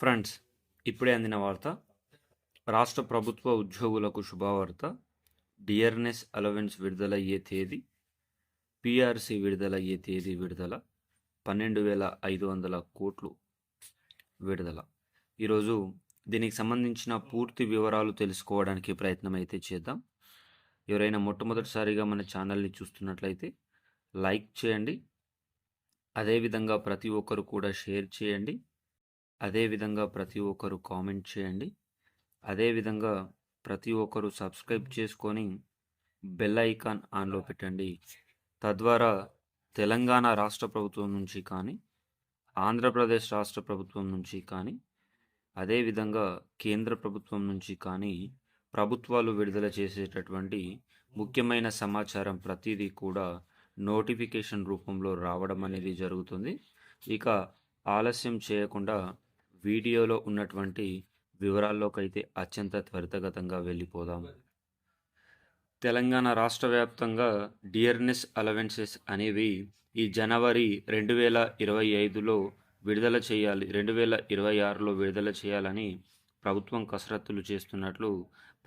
Friends ఇప్పుడే అందిన వార్త రాష్ట్ర ప్రభుత్వ ఉద్యోగులకు శుభవార్త. డియర్నెస్ అలవెన్స్ విడుదలయ్యే తేదీ పిఆర్సి విడుదలయ్యే తేదీ విడుదల పన్నెండు వేల ఐదు వందల కోట్లు విడుదల. ఈరోజు దీనికి సంబంధించిన పూర్తి వివరాలు తెలుసుకోవడానికి ప్రయత్నం అయితే చేద్దాం. ఎవరైనా మొట్టమొదటిసారిగా మన ఛానల్ని చూస్తున్నట్లయితే లైక్ చేయండి. అదేవిధంగా ప్రతి ఒక్కరు కూడా షేర్ చేయండి. అదేవిధంగా ప్రతి ఒక్కరు కామెంట్ చేయండి. అదేవిధంగా ప్రతి ఒక్కరు సబ్స్క్రైబ్ చేసుకొని బెల్ ఐకాన్ ఆన్లో పెట్టండి. తద్వారా తెలంగాణ రాష్ట్ర ప్రభుత్వం నుంచి కానీ ఆంధ్రప్రదేశ్ రాష్ట్ర ప్రభుత్వం నుంచి కానీ అదేవిధంగా కేంద్ర ప్రభుత్వం నుంచి కానీ ప్రభుత్వాలు విడుదల చేసేటటువంటి ముఖ్యమైన సమాచారం ప్రతిదీ కూడా నోటిఫికేషన్ రూపంలో రావడం అనేది జరుగుతుంది. ఇక ఆలస్యం చేయకుండా వీడియోలో ఉన్నటువంటి వివరాల్లోకైతే అత్యంత త్వరితగతంగా వెళ్ళిపోదాం. తెలంగాణ రాష్ట్ర వ్యాప్తంగా డియర్నెస్ అలవెన్సెస్ అనేవి ఈ జనవరి రెండు వేల ఇరవై ఐదులో విడుదల చేయాలి రెండు వేల ఇరవై ఆరులో విడుదల చేయాలని ప్రభుత్వం కసరత్తులు చేస్తున్నట్లు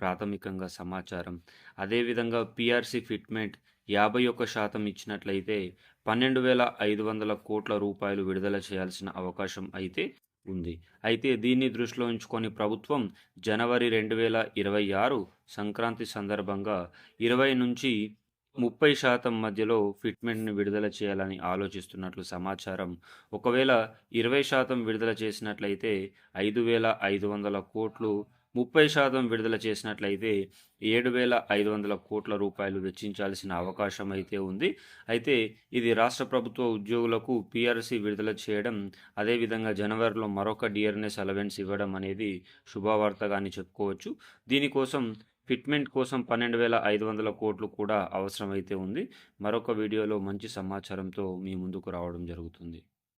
ప్రాథమికంగా సమాచారం. అదేవిధంగా పిఆర్సి ఫిట్మెంట్ యాభై ఒక్క శాతం ఇచ్చినట్లయితే పన్నెండు వేల ఐదు వందల కోట్ల రూపాయలు విడుదల చేయాల్సిన అవకాశం అయితే ఉంది. అయితే దీన్ని దృష్టిలో ఉంచుకొని ప్రభుత్వం జనవరి రెండు వేల ఇరవై ఆరు సంక్రాంతి సందర్భంగా ఇరవై నుంచి ముప్పై శాతం మధ్యలో ఫిట్మెంట్ని విడుదల చేయాలని ఆలోచిస్తున్నట్లు సమాచారం. ఒకవేళ ఇరవై శాతం విడుదల చేసినట్లయితే ఐదు వేల ఐదు వందల కోట్లు ముప్పై శాతం విడుదల చేసినట్లయితే ఏడు వేల ఐదు వందల కోట్ల రూపాయలు వెచ్చించాల్సిన అవకాశం అయితే ఉంది. అయితే ఇది రాష్ట్ర ప్రభుత్వ ఉద్యోగులకు పిఆర్సీ విడుదల చేయడం అదేవిధంగా జనవరిలో మరొక డిఆర్ఎన్ఎస్ అలవెన్స్ ఇవ్వడం అనేది శుభవార్తగా అని చెప్పుకోవచ్చు. దీనికోసం ఫిట్మెంట్ కోసం పన్నెండు వేల ఐదు వందల కోట్లు కూడా అవసరమైతే ఉంది. మరొక వీడియోలో మంచి సమాచారంతో మీ ముందుకు రావడం జరుగుతుంది.